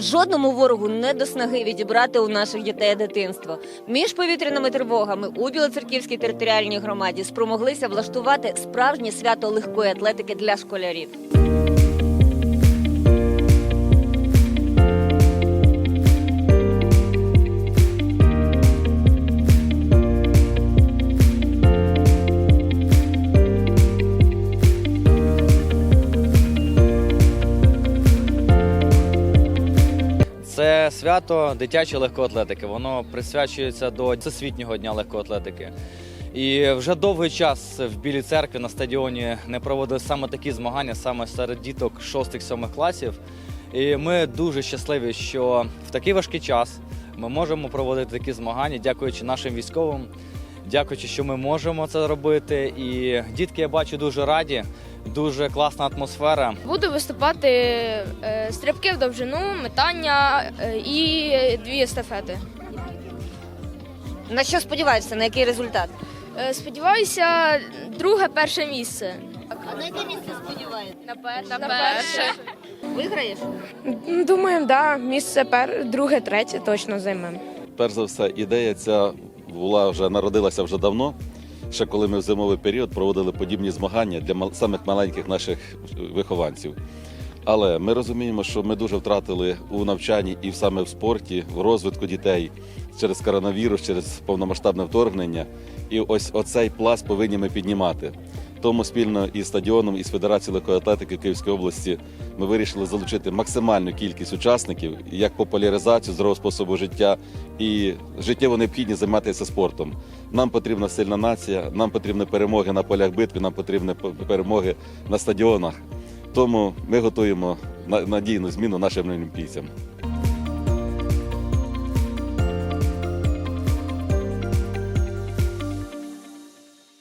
Жодному ворогу не до снаги відібрати у наших дітей дитинство. Між повітряними тривогами у Білоцерківській територіальній громаді спромоглися влаштувати справжнє свято легкої атлетики для школярів. Свято дитячої легкоатлетики. Воно присвячується до Всесвітнього дня легкоатлетики. І вже довгий час в Білій церкві на стадіоні не проводили саме такі змагання, саме серед діток 6-7 класів. І ми дуже щасливі, що в такий важкий час ми можемо проводити такі змагання, дякуючи нашим військовим, дякуючи, що ми можемо це робити. І дітки, я бачу, дуже раді, дуже класна атмосфера. Буду виступати е, стрибки в довжину, метання е, і дві естафети. На що сподіваєшся, на який результат? Е, Сподіваюся, друге перше місце. А на яке місце сподіваєшся? На перше. На перше. Виграєш? Думаємо, да, місце пер... друге, третє точно займемо. Перш за все, ідея ця була вже народилася вже давно. Ще коли ми в зимовий період проводили подібні змагання для самих маленьких наших вихованців. Але ми розуміємо, що ми дуже втратили у навчанні і саме в спорті, в розвитку дітей через коронавірус, через повномасштабне вторгнення. І ось оцей пласт повинні ми піднімати. Тому спільно із стадіоном, із Федерацією легкої атлетики Київської області ми вирішили залучити максимальну кількість учасників як популяризацію здорового способу життя і життєво необхідність займатися спортом. Нам потрібна сильна нація, нам потрібні перемоги на полях битви, нам потрібні перемоги на стадіонах. Тому ми готуємо на- надійну зміну нашим олімпійцям.